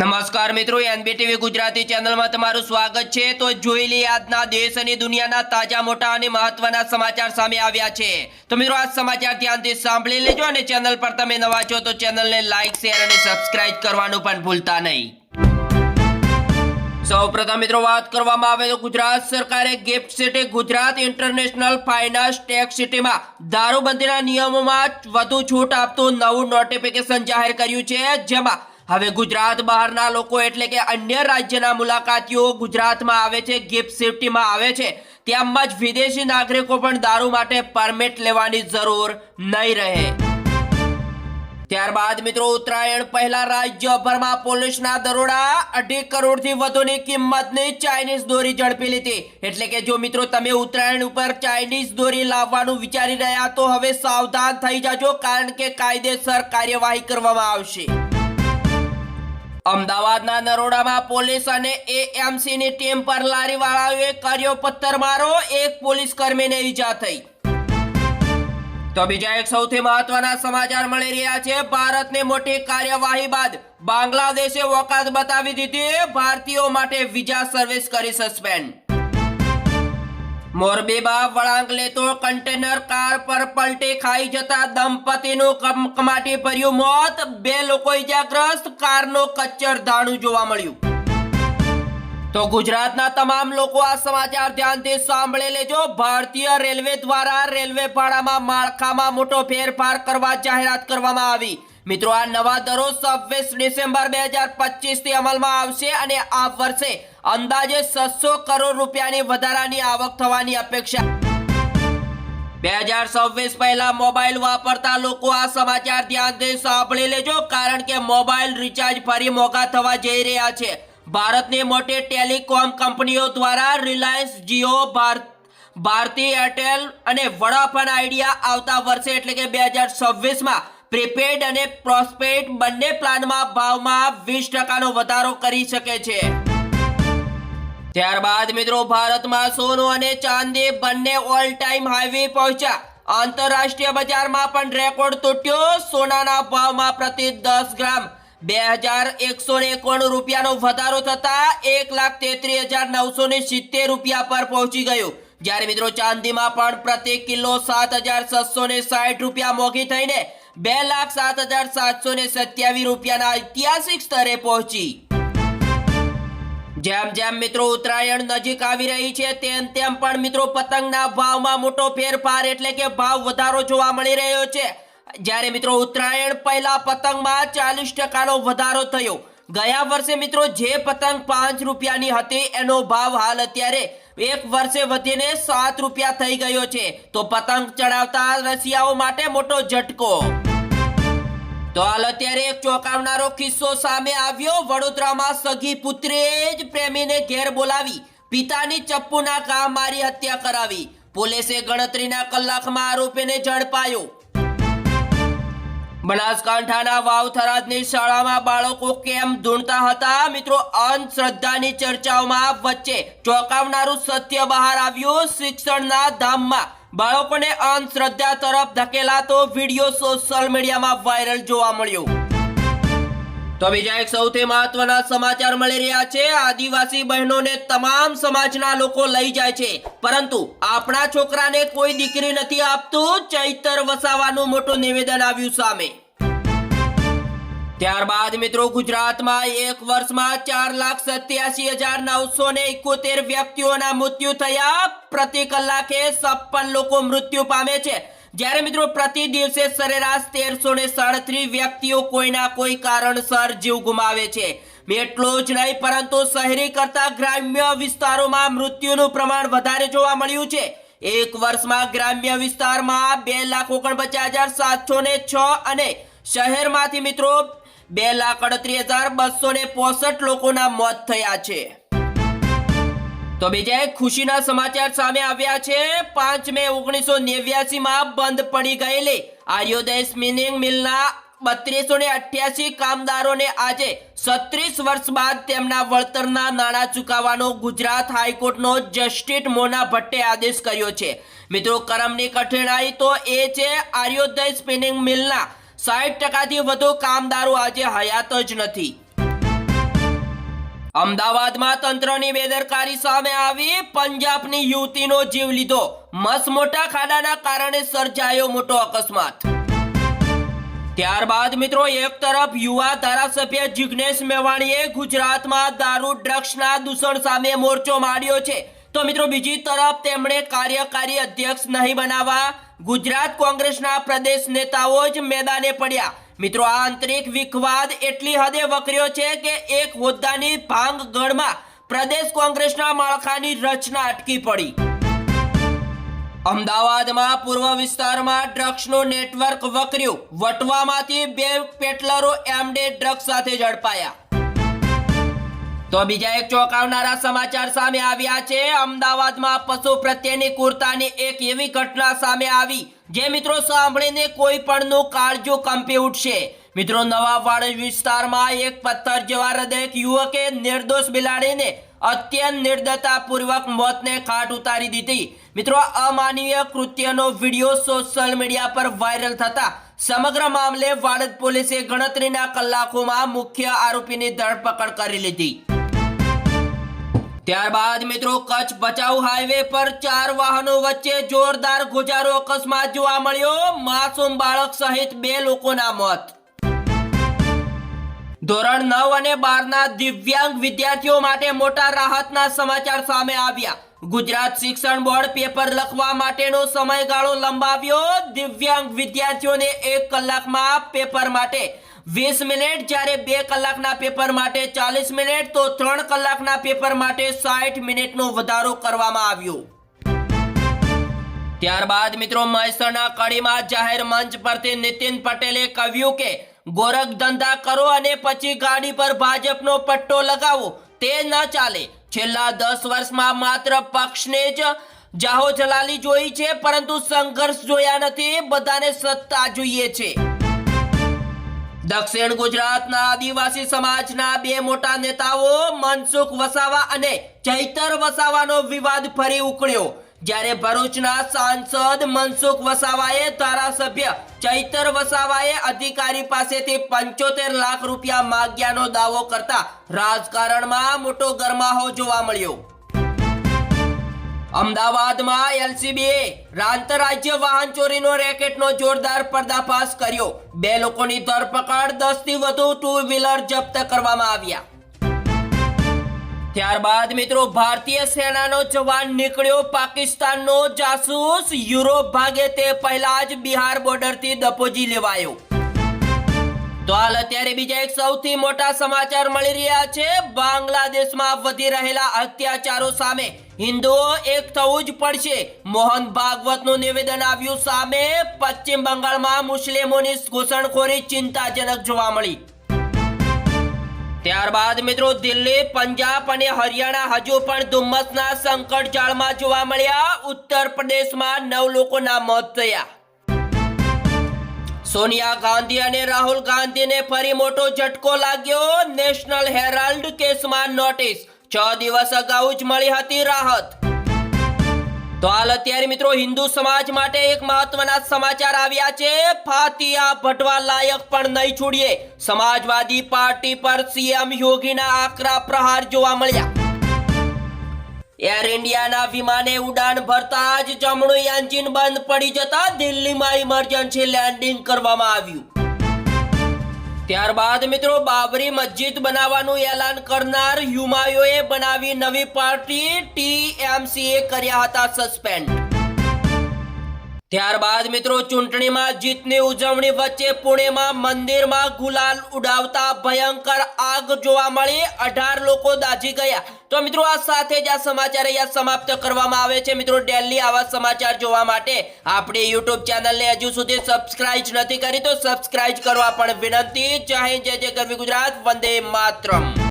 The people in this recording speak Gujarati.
નમસ્કાર મિત્રો એનબીટીવી ગુજરાતી ચેનલમાં તમારું સ્વાગત છે. તો જોઈ લઈએ આજના દેશ અને દુનિયાના તાજા, મોટા અને મહત્વના સમાચાર સામે આવ્યા છે. તો મિત્રો, આ સમાચાર ધ્યાનથી સાંભળી લેજો અને ચેનલ પર તમે નવા છો તો ચેનલને લાઈક, શેર અને સબસ્ક્રાઇબ કરવાનું પણ ભૂલતા નહીં. સૌપ્રથમ મિત્રો, વાત કરવામાં આવે તો ગુજરાત સરકારે gift city, Gujarat international finance tech સિટીમાં દારૂબંધીના નિયમોમાં વધુ છૂટ આપતું નવું નોટિફિકેશન જાહેર કર્યું છે. જેમાં હવે ગુજરાત બહારના લોકો એટલે કે અન્ય રાજ્યના મુલાકાતીઓ ગુજરાતમાં આવે છે ગિફ્ટ સિટીમાં આવે છે તેમજ વિદેશી નાગરિકો પણ દારૂ માટે પરમિટ લેવાની જરૂર નહીં રહે. ત્યારબાદ મિત્રો, ઉત્તરાયણ પહેલા રાજ્યભરમાં પોલીસના દરોડા, અઢી કરોડથી વધુની કિંમતની ચાઇનીઝ દોરી ઝડપી લીધી. એટલે કે જો મિત્રો તમે ઉત્તરાયણ ઉપર ચાઇનીઝ દોરી લાવવાનું વિચારી રહ્યા તો હવે સાવધાન થઈ જાજો, કારણ કે કાયદેસર કાર્યવાહી કરવામાં આવશે. અમદાવાદના નરોડામાં પોલીસ અને એએમસી ની ટીમ પર લારીવાળાઓએ કર્યો પથ્થરમારો. એક પોલીસ કર્મીને ઈજા થઈ. તો બીજા એક સૌથી મહત્વના સમાચાર મળી રહ્યા છે. ભારતની મોટી કાર્યવાહી બાદ બાંગ્લાદેશે વકાત બતાવી દીધી. ભારતીયો માટે વિઝા સર્વિસ કરી સસ્પેન્ડ. મોરબીમાં વળાંક લેતો કન્ટેનર કાર પર પલટી ખાઈ જતા દંપતીનું કમકમાટી ભર્યું મોત. બે લોકો ઇજાગ્રસ્ત કારનો કચ્ચર ધાણું જોવા મળ્યું. તો ગુજરાતના તમામ લોકો આ સમાચાર ધ્યાનથી સાંભળી લેજો. ભારતીય રેલવે દ્વારા રેલવે ભાડામાં માળખામાં મોટો ફેરફાર કરવા જાહેરાત કરવામાં આવી. મિત્રો, આ નવા દરો છવ્વીસ ડિસેમ્બર બે હજાર પચીસથી અમલમાં આવશે અને આ વર્ષે અંદાજે છસો કરોડ રૂપિયાની વધારાની આવક થવાની અપેક્ષા. બે હજાર છવ્વીસ પહેલા મોબાઈલ વાપરતા લોકો આ સમાચાર ધ્યાનથી સાંભળી લેજો, કારણ કે મોબાઈલ રિચાર્જ ફરી મોંઘા થવા જઈ રહ્યા છે. ભારતની મોટી ટેલિકોમ કંપનીઓ દ્વારા રિલાયન્સ જીઓ ભારત ભારતી એરટેલ અને વડાફોન આઈડિયા આવતા વર્ષે એટલે કે બે હજાર છવ્વીસમાં પ્રીપેડ અને પ્રોસ્પેડ બંને પ્લાનમાં ભાવમાં વીસ ટકાનો વધારો કરી શકે છે. ત્યારબાદ મિત્રો, ભારતમાં સોનું અને ચાંદી બંને ઓલ ટાઈમ હાઈવે પહોંચ્યા. આંતરરાષ્ટ્રીય બજારમાં પણ રેકોર્ડ તૂટ્યો. સોનાના ભાવમાં પ્રતિ દસ ગ્રામ બે હજાર એકસો ને એકોણું રૂપિયાનો વધારો થતા એક લાખ તેત્રીસ હજાર નવસો ને સિત્તેર રૂપિયા પર પહોંચી ગયું. જ્યારે મિત્રો, ચાંદીમાં પણ પ્રતિ કિલો સાત હજાર છસો ને સાઠ રૂપિયા મોંઘી થઈને બે લાખ સાત હજાર સાતસો ને સત્યાવીસ રૂપિયાના ઐતિહાસિક સ્તરે પહોંચી. જેમ જેમ મિત્રો ઉત્તરાયણ નજીક આવી રહી છે, તેમ તેમ પણ મિત્રો પતંગના ભાવમાં મોટો ફેરફાર એટલે કે ભાવ વધારો જોવા મળી રહ્યો છે. જ્યારે મિત્રો ઉત્તરાયણ પહેલા પતંગમાં ચાલીસ ટકાનો વધારો થયો. ગયા વર્ષે મિત્રો જે પતંગ પાંચ રૂપિયાની હતી, એનો ભાવ હાલ અત્યારે એક વર્ષે વધીને સાત રૂપિયા થઈ ગયો છે. તો પતંગ ચડાવતા રસિયાઓ માટે મોટો ઝટકો. તો હાલ એક ચોંકાવનારો કિસ્સો સામે આવ્યો. વડોદરામાં સગી પુત્રીએ જ પ્રેમીને ઘેર બોલાવી પિતાની ચપ્પુના ઘા મારી હત્યા કરાવી. પોલીસે ગણતરીના કલાકમાં આરોપીને ઝડપાયો. બનાસકાંઠાના વાવથરાજની શાળામાં બાળકો કેમ ધૂણતા હતા? મિત્રો, અંધશ્રદ્ધાની ચર્ચાઓમાં વચ્ચે ચોંકાવનારું સત્ય બહાર આવ્યું શિક્ષણના ધામમાં. બાળકોને અંધશ્રદ્ધા તરફ ધકેલાતો વીડિયો સોશિયલ મીડિયામાં વાયરલ જોવા મળ્યો. તો બીજા એક સૌથી મહત્વના સમાચાર મળી રહ્યા છે. આદિવાસી બહેનોને તમામ સમાજના લોકો લઈ જાય છે. પરંતુ આપણા છોકરાને કોઈ દીકરી નથી આપતું. ચૈતર વસાવાનું મોટું નિવેદન આવ્યું સામે. ત્યારબાદ મિત્રો ગુજરાતમાં એક વર્ષમાં ચાર લાખ સત્યાસી હજાર નવસો ને એકોતેર વ્યક્તિઓના મૃત્યુ થયા. પ્રતિ કલાકે છપ્પન લોકો મૃત્યુ પામે છે. જ્યારે મિત્રો પ્રતિ દિવસે સરેરાશ તેરસો ને સાડત્રીસ વ્યક્તિઓ કોઈના કોઈ કારણસર જીવ ગુમાવે છે. એટલું જ નહીં, પરંતુ શહેરી કરતા ગ્રામ્ય વિસ્તારોમાં મૃત્યુનું પ્રમાણ વધારે જોવા મળ્યું છે. એક વર્ષમાં ગ્રામ્ય વિસ્તારમાં બે લાખ ઓગણપચાસ હજાર સાતસો ને છ અને શહેરમાંથી મિત્રો બે લાખ અડત્રીસ હજાર બસો ને પોસઠ લોકોના મોત થયા છે. તો બીજા ખુશીના સમાચાર સામે આવ્યા છે. પાંચ મે ઓગણીસો નેવ્યાસી માં બંધ પડી ગયેલી આર્યોદય સ્પિનિંગ મિલના બત્રીસો ને અઠ્યાસી કામદારોને આજે છત્રીસ વર્ષ બાદ તેમના વળતરના નાણાં ચૂકવવાનો ગુજરાત હાઈકોર્ટનો જસ્ટિસ મોના ભટ્ટે આદેશ કર્યો છે. મિત્રો, કરમની કઠિનાઈ તો એ છે, આર્યોદય સ્પિનિંગ મિલના સાઠ ટકાથી વધુ કામદારો આજે હયાત જ નથી. અમદાવાદમાં તંત્રની બેદરકારી સામે આવી, પંજાબની યુવતીનો જીવ લીધો. મસમોટા ખાડાના કારણે સર્જાયો મોટો અકસ્માત. ત્યારબાદ મિત્રો, એક તરફ યુવા ધારાસભ્ય જિગ્નેશ મેવાણીએ ગુજરાતમાં દારૂ, ડ્રગ્સના દૂષણ સામે મોરચો માંડ્યો છે. તો મિત્રો, બીજી તરફ તેમણે કાર્યકારી અધ્યક્ષ નહીં બનાવવા ગુજરાત કોંગ્રેસના પ્રદેશ નેતાઓ જ મેદાને પડ્યા. મિત્રો, આ આંતરિક વિખવાદ એટલી હદે વકર્યો છે કે એક હોદ્દાની ભાંગગઢમાં પ્રદેશ કોંગ્રેસના માળખાની રચના અટકી પડી. અમદાવાદમાં પૂર્વ વિસ્તારમાં ડ્રગ્સનું નેટવર્ક વકર્યું. વટવામાંથી બે પેટલરો એમડે ડ્રગ્સ સાથે ઝડપાયા. તો બીજા એક ચોંકાવનારા સમાચાર સામે આવ્યા છે. અમદાવાદમાં પશુ પ્રત્યેની કુર્તાની એક એવી ઘટના સામે આવી, જે મિત્રો સાંભળીને કોઈ પણનું કાળજું કંપી ઉઠશે. મિત્રો નવા વાડ વિસ્તારમાં એક પથ્થર જેવા હૃદયક યુવકે નિર્દોષ બિલાડીને અત્યંત નિર્દયતાપૂર્વક મોતને ખાટ ઉતારી દીધી. મિત્રો, અમાનવીય કૃત્યનો વીડિયો સોશિયલ મીડિયા પર વાયરલ થતા સમગ્ર મામલે વાડદ પોલીસે ગણતરીના કલાકોમાં મુખ્ય આરોપીની ધરપકડ કરી લીધી. ત્યારબાદ મિત્રો કચ્છ ભચાઉ હાઈવે પર ચાર વાહનો વચ્ચે જોરદાર ગુજારો અકસ્માત જોવા મળ્યો. માસૂમ બાળક સહિત બે લોકોના મોત. ધોરણ નવ અને બારના દિવ્યાંગ વિદ્યાર્થીઓ માટે મોટા રાહતના સમાચાર સામે આવ્યા. ગુજરાત શિક્ષણ બોર્ડ પેપર લખવા માટેનો સમયગાળો લંબાવ્યો. દિવ્યાંગ વિદ્યાર્થીઓને એક કલાકમાં પેપર માટે વીસ મિનિટ, જ્યારે બે કલાકના પેપર માટે ચાલીસ મિનિટ, તો ત્રણ કલાકના પેપર માટે સાઠ મિનિટનો વધારો કરવામાં આવ્યો. ત્યારબાદ મિત્રો મહેસાણા કડીમાં જાહેર મંચ પરથી નીતિન પટેલે કહ્યું કે, ગોરખ ધંધા કરો અને પછી ગાડી પર ભાજપનો પટ્ટો લગાવો. તે ન ચાલે. છેલ્લા દસ વર્ષમાં માત્ર પક્ષને જ જાહો જલાલી જોઈ છે, પરંતુ સંઘર્ષ જોયા નથી, બધાને સત્તા જોઈએ છે. દક્ષિણ ગુજરાતના આદિવાસી સમાજના બે મોટા નેતાઓ મનસુખ વસાવા અને ચૈતર વસાવાનો વિવાદ ફરી ઉકળ્યો. જ્યારે ભરૂચના સાંસદ મનસુખ વસાવાએ ધારાસભ્ય ચૈતર વસાવાએ અધિકારી પાસેથી પંચોતેર લાખ રૂપિયા માગ્યાનો દાવો કરતા રાજકારણમાં મોટો ગરમાહો જોવા મળ્યો. અમદાવાદમાં એલસીબીએ આંતરરાજ્ય વાહન ચોરીનો રેકેટનો જોરદાર પર્દાફાશ કર્યો. બે લોકોની ધરપકડ દસથી વધુ ટુ વ્હીલર જપ્ત કરવામાં આવ્યા. ત્યારબાદ મિત્રો, ભારતીય સેનાનો જવાન નીકળ્યો પાકિસ્તાનનો જાસૂસ. યુરોપ ભાગે તે પહેલા જ બિહાર બોર્ડરથી દપોજી લેવાયો. તો હાલ અત્યારે બીજા એક સૌથી મોટા સમાચાર મળી રહ્યા છે. બાંગ્લાદેશમાં વધી રહેલા અત્યાચારો સામે હિન્દુઓ એક થવું જ પડશે. મોહન ભાગવતનું નિવેદન આવ્યું સામે. પશ્ચિમ બંગાળમાં મુસ્લિમોની ઘૂસણખોરી ચિંતાજનક જોવા મળી. ત્યારબાદ મિત્રો દિલ્હી, પંજાબ અને હરિયાણા હજુ પણ ધુમ્મસના સંકટ જાળમાં જોવા મળ્યા. ઉત્તર પ્રદેશમાં નવ લોકોના મોત થયા. સોનિયા ગાંધી અને રાહુલ ગાંધીને ફરી મોટો ઝટકો લાગ્યો. નેશનલ હેરાલ્ડ કેસમાં નોટિસ. છ દિવસ અગાઉ જ મળી હતી રાહત. તો હાલ અત્યારે મિત્રો હિન્દુ સમાજ માટે એક મહત્વના સમાચાર આવ્યા છે. ફાતિયા ભટવા લાયક પણ નહીં છોડીએ. સમાજવાદી પાર્ટી પર સીએમ યોગીના આકરા પ્રહાર જોવા મળ્યા. એર ઇન્ડિયાના વિમાને ઉડાન ભરતા જ જમણું એન્જિન બંધ પડી જતા દિલ્હીમાં ઇમરજન્સી લેન્ડિંગ કરવામાં આવ્યું. ત્યારબાદ મિત્રો બાબરી મસ્જિદ બનાવવાનું એલાન કરનાર હુમાયુએ બનાવી નવી પાર્ટી ટીએમસીએ કર્યા હતા સસ્પેન્ડ. ત્યારબાદ મિત્રો ચૂંટણીમાં જીતની ઉજવણી વચ્ચે પુણેમાં મંદિરમાં ગુલાલ ઉડાવતા ભયંકર આગ જોવા મળી. અઢાર લોકો દાઝી ગયા. તો મિત્રો આ સાથે જ આ સમાચાર અહીંયા સમાપ્ત કરવામાં આવે છે. મિત્રો ડેલી આવા સમાચાર જોવા માટે આપણી યુટ્યુબ ચેનલને હજુ સુધી સબસ્ક્રાઇબ નથી કરી તો સબસ્ક્રાઇબ કરવા પણ વિનંતી. જય હિન્દ, જય જય ગરવી ગુજરાત. વંદે માતરમ.